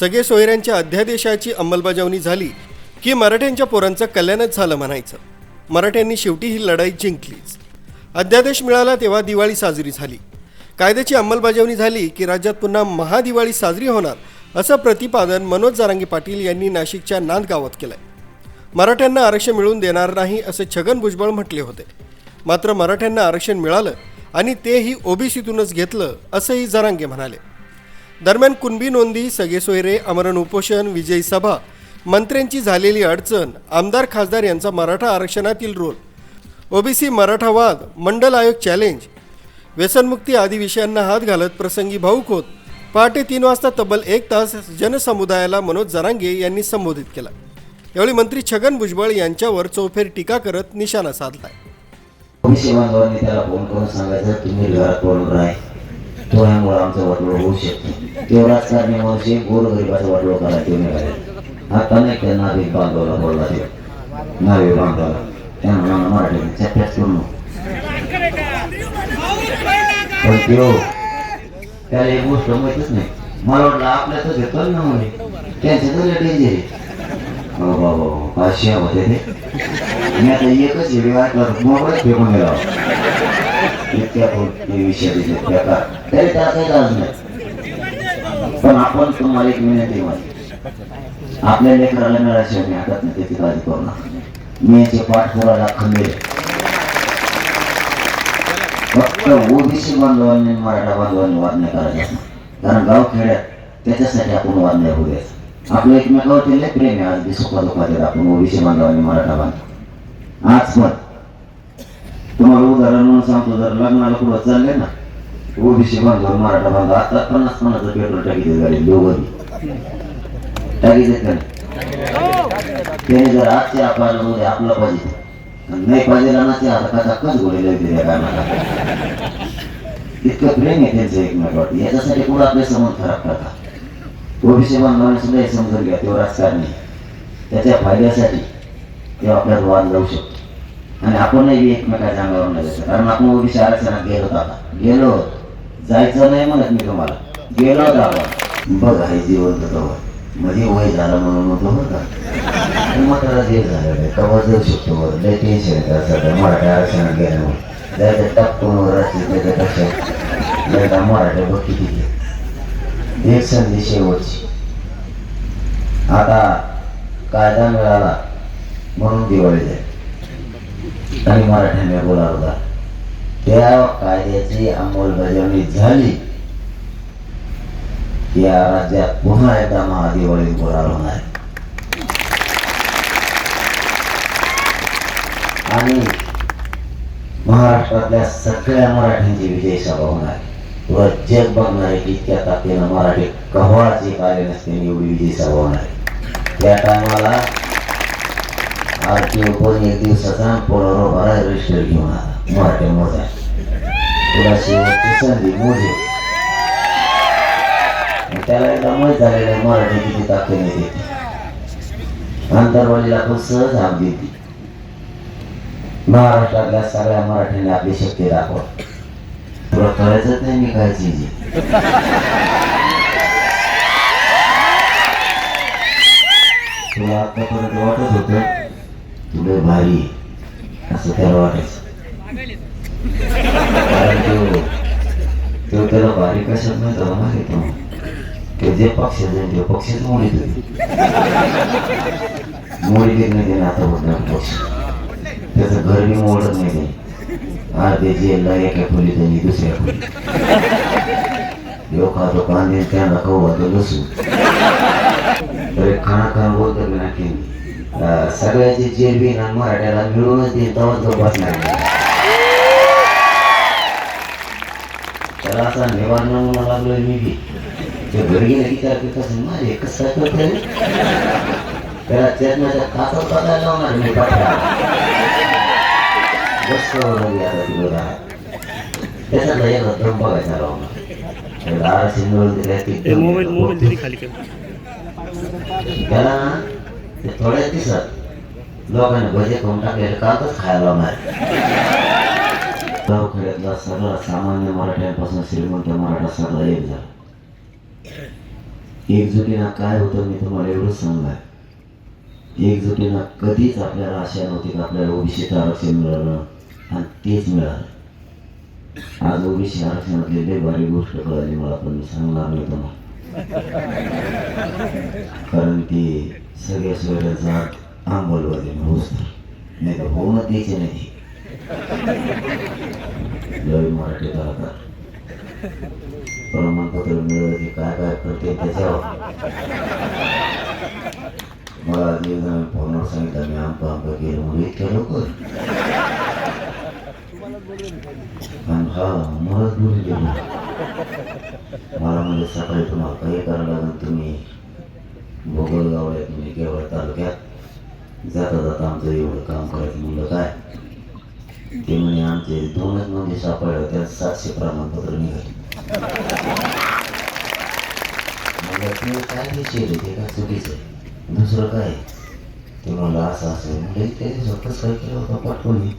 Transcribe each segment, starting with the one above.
सगळे सोयऱ्यांच्या अध्यादेशाची अंमलबजावणी झाली की मराठ्यांच्या पोरांचं कल्याणच झालं म्हणायचं. मराठ्यांनी शेवटी ही लढाई जिंकलीच. अध्यादेश मिळाला तेव्हा दिवाळी साजरी झाली. कायद्याची अंमलबजावणी झाली की राज्यात पुन्हा महादिवाळी साजरी होणार असं प्रतिपादन मनोज जारांगे पाटील यांनी नाशिकच्या नांदगावात केलंय. मराठ्यांना आरक्षण मिळवून देणार नाही असे छगन भुजबळ म्हटले होते. मात्र मराठ्यांना आरक्षण मिळालं आणि तेही ओबीसीतूनच घेतलं असंही जरांगे म्हणाले. दरम्यान कुणबी नोंदी सगळे सोयरे अमरण उपोषण विजयी सभा. मंत्र्यांची झालेली अडचण आमदार खासदार यांचा मराठा आरक्षणातील रोल. ओबीसी मराठावाद मंडल आयोग चॅलेंज व्यसनमुक्ती आदी विषयांना हात घालत प्रसंगी भाऊक होत. पहाटे तीन वाजता तब्बल एक तास जनसमुदायाला मनोज जरांगे यांनी संबोधित केला. यावेळी मंत्री छगन भुजबळ यांच्यावर चौफेर टीका करत निशाणा साधलाय ओबीसी तो ह्यामुळे आमचं वाटलं होऊ शकतं तो राजकारणी माणूस गोर गरिबाचं करा ते निघाले आता नाही त्या नाविक बांधवला बोलला ते नाविक बांधवला त्यांना मराठी चॅप्टर्स करून पण त्यो त्याला एक गोष्ट माहितच नाही मला वाटलं आपल्या तर घेतो ना म्हणे त्यांचं तर डेंजर आहे हो बाबा अशी होते ते मी आता एकच व्हिडिओ ऐकला मोबाईल फेकून गेला पण आपण तुम्हाला एक विनंती माझी आपल्या लेकराला मिळाल्याशिवाय मी हातात नाही त्याची काळजी करू नका. मी याचे पाठपुरावा खंबीर आहे. फक्त ओबीसी बांधवांनी मराठा बांधवांनी वादने नाही कारण गाव खेड्यात त्याच्यासाठी आपण वादने नाही होऊ द्यायचा. आपलं एकमेकावर लय प्रेम आहे. आज बी दुखात आपण ओबीसी बांधवांनी मराठा बांधव. आज पण तुम्हाला उदाहरण म्हणून सांगतो जर लग्नाला पुढं चालले ना ओबीसी बांधव मराठा बांधव आता पन्नास पन्नास पेट्रोल टाकी देत गाडी दोघं टाकी देत का त्याने जर आजच्या आपल्याला मध्ये आपलं पाहिजे. नाही पाहिजे ना ते आता कसा कच गोळीला दिल्या कारणाला? इतकं प्रेम आहे त्यांचं एकमेकावर. याच्यासाठी पुढे आपले समज खराब करतात ओबीसी बांधवाने सुद्धा हे समजून घ्या तेव्हा राजकारणी. त्याच्या फायद्यासाठी तेव्हा आपल्याला वाद जाऊ शकतो. आणि आपणही एकमेकाच्या अंगावर नाही जायचं. कारण आपण ओबीसी आरक्षणात गेलो आता. गेलो जायचं नाही म्हणत मी तुम्हाला. गेलो होतो आपण. बघा हे जीवन तर मध्ये वय झालं म्हणून होतो बरं का. म्हातारा जे झालेलं आहे जाऊ शकतो बरं. लय टेन्शन येतं सध्या मराठी आरक्षणात गेल्यामुळे जायचं टाकून त्याच्या त्याच्यापेक्षा जायचा मराठी बघ किती ते. एक संधी शेवटची. आता कायदा मिळाला. म्हणून दिवाळी जाईल आणि मराठ्याने बोलावला त्या कायद्याची अंमलबजावणी झाली की या राज्यात पुन्हा एकदा महादिवाळी बोलावणार नाही आणि महाराष्ट्रातल्या सगळ्या मराठ्यांची विजय सभा होणार आहे. व जग बघणार आहे की त्या ताकदीनं मराठी कव्हाची कार्य नसते एवढी विजय सभा होणार आहे. त्या टायमाला आरटीओ पण एक दिवसाचा पोळावर भरा रजिस्टर घेऊन आला मराठी मोजा तुला शेवटची संधी मोजे त्याला एकदा माहीत झालेलं आहे मराठी किती ताकदीने देते आंतरवालीला पण सहज हात देते महाराष्ट्रातल्या सगळ्या मराठ्यांनी आपली शक्ती दाखवा तुला कळायचंच नाही मी काय चीज आहे. तुला आतापर्यंत वाटत होतं तुला भारी. असं त्याला वाटायचं. कारण तो तो त्याला भारी कशात नाही होता माहिती तो ते जे पक्ष जाईल ते पक्षच मोडी होते मोडी देत नाही त्याने आता होत पक्ष. त्याचं घर मी मोडत नाही ते अर्धे जेलला एका खोलीत आणि दुसऱ्या खोलीत. लोक आता कांदे त्यांना खाऊ घालतो लसू तर खाना खाना बोलतो की नाही सगळ्याची जेल बी ना मराठ्याला मिळूनच देईल तेव्हा तो बसणार नाही. त्याला असा निवारण म्हणून लागलोय मी बी ते घरी गेलं की त्याला पिकच माझे कसं काय करतोय त्याला चेतनाच्या काचा बघायला लावणार मी पाठवा बस आता तिकडे राहा त्याच्यातला एक दम बघायचा लावणार त्याला आरक्षण मिळून दिलं की ते मोबाईल मोबाईल तरी खाली कर त्याला ना ते थोड्या दिवसात लोकांनी भजे खाऊन टाकलेले कातच खायला लावणार दवाखान्यातला सगळा सामान्य मराठ्यांपासून श्रीमंत मराठा सगळा एक झाला एकजुटीनं काय होतं मी तुम्हाला एवढंच सांगणार एकजुटीनं कधीच आपल्याला आशा नव्हती की आपल्याला ओबीसीचं आरक्षण मिळालं आणि तेच मिळालं. आज ओबीसी आरक्षणातली लई भारी गोष्ट कळाली मला पण मी सांगणार नाही तुम्हाला कारण की सगळे सोयरे जात अंमलबजावणी होत नाही तर होणं द्यायचे नाही लय मराठी कलाकार. प्रमाणपत्र मिळवलं की काय काय करते त्याच्यावर. मला आज एकदा फोनवर सांगितलं मी आमचं आमचं केलं म्हणून इतक्या लोक आणि हा मलाच बोलून गेलो. मला म्हणजे सकाळी तुम्हाला काही करायला लागेल तुम्ही. भोगलगावला तुम्ही केवळ तालुक्यात जाता जाता आमचं एवढं काम करायचं म्हणलं काय? ते म्हणे आमचे दोनच नोंदी सापडल्या त्यात सातशे प्रमाणपत्र निघाले. म्हणलं ते काय विषय रे? ते काय चुकीचं दुसरं काय ते म्हणलं असं असं म्हणजे ते स्वतःच काय केलं होतं पाठवणी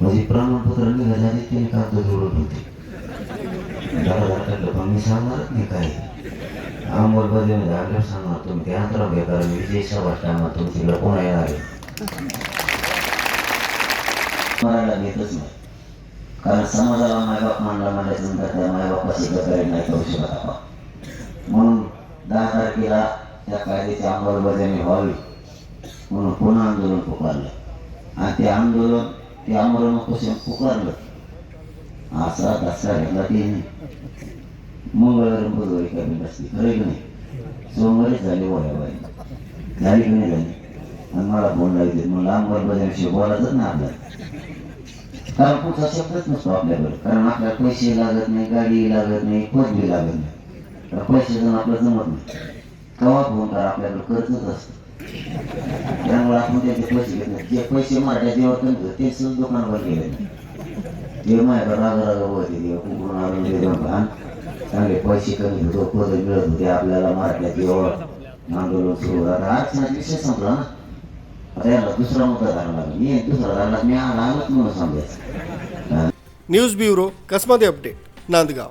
म्हणजे प्रमाणपत्र निघाले आणि तिने कागद जोडून होते जरा टाकलं पण मी सांगणारच नाही काय अंमलबजावणी झाल्यावर सांगणार तुम्ही ते अंतराव घ्या कारण विजय येणार आहे मरायला घेतच नाही कारण समाजाला मायबाप मांडला मानल्यानंतर त्या मायबापाशी गद्दारी नाही करू शकत आपण म्हणून दहा तारखेला त्या कायद्याची अंमलबजावणी व्हावी म्हणून पुन्हा आंदोलन पुकारलं आणि ते आंदोलन ते आंदोलन कसे पुकारलं असा दसरा घेतला ते मंगळवारी बुधवारी कमी नसते खरं की नाही? सोमवारीच झाले वयाबाई झाली की नाही झाली? आणि मला फोन लागते मग लांब अंमलबजावणीशी बोलायचंच ना आपल्याला. कारण पुढचा शब्दच नसतो आपल्याकडे. कारण आपल्याला पैसे लागत नाही गाडी लागत नाही पद बी लागत नाही. तर पैसे जण आपलं जमत नाही. केव्हा फोन करा आपल्याकडे कर्जच असतं. त्यामुळे आपण त्याचे पैसे घेत नाही. जे पैसे मराठ्या जेव्हा कमी ते सुद्धा दुकानावर गेले नाही. ते माझ्याकडे राग राग होते देव कुठून आलो ते चांगले पैसे कमी होतो पद मिळत होते आपल्याला मराठ्या जेव्हा आंदोलन सुरू होतं. आज आरक्षणाचा विषय संपला ना. आता याला दुसरा मुद्दा धरला लागला. मी दुसरा धरला मी आला म्हणून समजायचं न्यूज ब्युरो कसमध्ये अपडेट? नांदगाव.